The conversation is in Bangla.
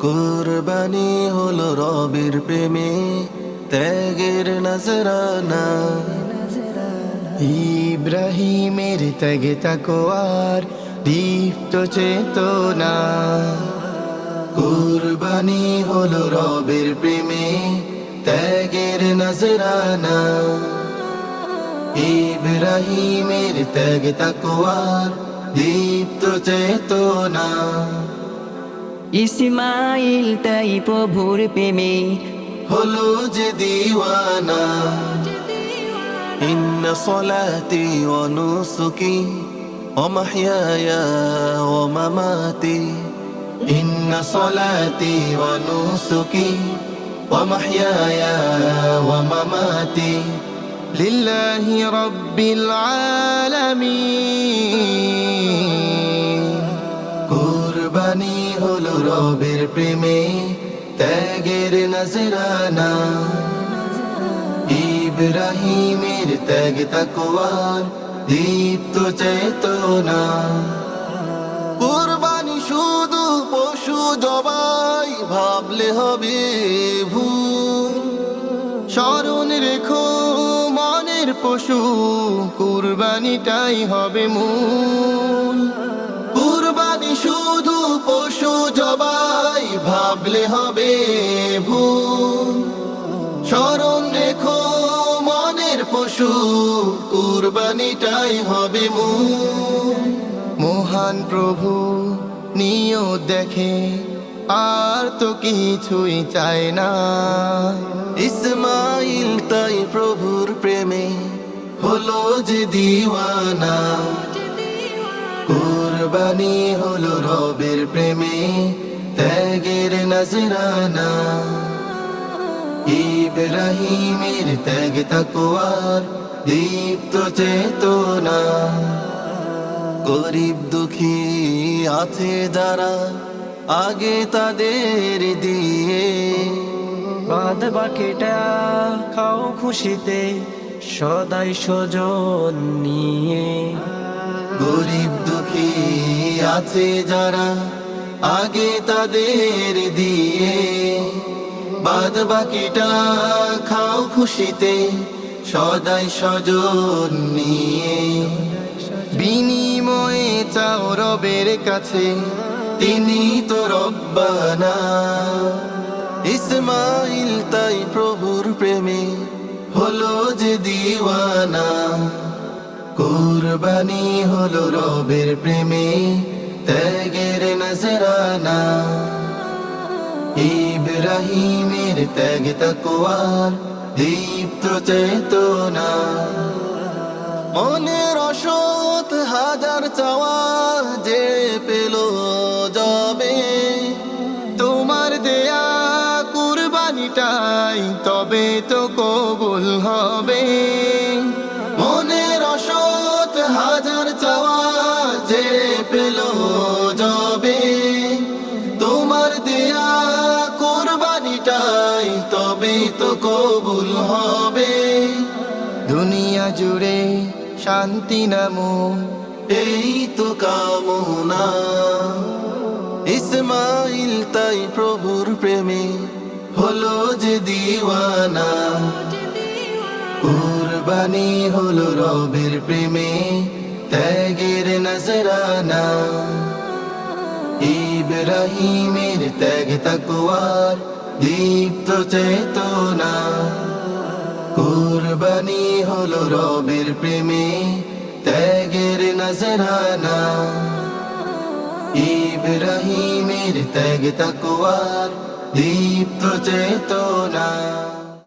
কোরবানি হলো রবের প্রেমে, ত্যাগের নজরানা। ইব্রাহিমের ত্যাগে তাকোয়ার দীপ্ত চেতনা। কোরবানি হলো রবের প্রেমে, ত্যাগের নজরানা। ইব্রাহিমের ত্যাগ তাকওয়ার দীপ্ত চেতনা। ইসমাইল তাই প্রভুর প্রেমে হলো যে দিওয়ানা إن صلاتي ونسكي ومحياي ومماتي إن صلاتي ونسكي ومحياي ومماتي لله رب العالمين কোরবানি রবের প্রেমে ত্যাগের নজরানা। ইব্রাহিমের ত্যাগ তাকওয়ার দীপ্ত চেতনা। কোরবানি শুধু পশু জবাই, ভাবলে হবে ভুল। স্মরণ রেখো, মনের পশু, কুরবানিটাই হবে মূল। কুরবানি শুধু পশু ভাবলে হবে ভুল। স্মরণ রেখো, মনের পশু, কুরবানিটাই হবে মহান প্রভু নিয়ত দেখে, আর তো কিছুই চায় না। ইসমাইল তাই প্রভুর প্রেমে হলো যে দিওয়ানা। কুরবানি হলো রবের প্রেমে নজরানা। ইব্রাহিমের ত্যাগ তাকওয়ার, দীপ্ত চেতনা। গরিব দুঃখী আছে যারা আগে তাদের দিয়ে। বাদ বাকিটা খাও খুশিতে, সদাই সজন নিয়ে। গরিব দুঃখী আছে যারা আগে তাদের দিয়ে। বাদ বাকিটা খাও খুশিতে, সদাই সজন নিয়ে। বিনিময়ে চাও রবের কাছে, তিনি তো রব্বানা ইসমাইল তাই প্রভুর প্রেমে হলো যে দিওয়ানা। কুরবানি হলো রবের প্রেমে, ত্যাগের নজরানা ইব্রাহিমের ত্যাগ তাকওয়ার দীপ্ত চেতনা। মনের অসৎ হাজার চাওয়া যে পেল যাবে তোমার দেয়া কুরবানিটাই তবে তো কবুল হবে। তো কবুল হবে। দুনিয়া জুড়ে শান্তি নামো এই তো কামনা। ইসমাইল তাই প্রভুর প্রেমে হলো যে দিওয়ানা। কুরবানি হলো রবের প্রেমে, ত্যাগের নজরানা। ইব্রাহিমের ত্যাগ তাকওয়ার দীপ্ত চেতনা কুরবানি হল রবের প্রেমে ত্যাগের নজরানা। ইব্রাহিমের ত্যাগ তাকুয়ার দীপ্ত চেতনা।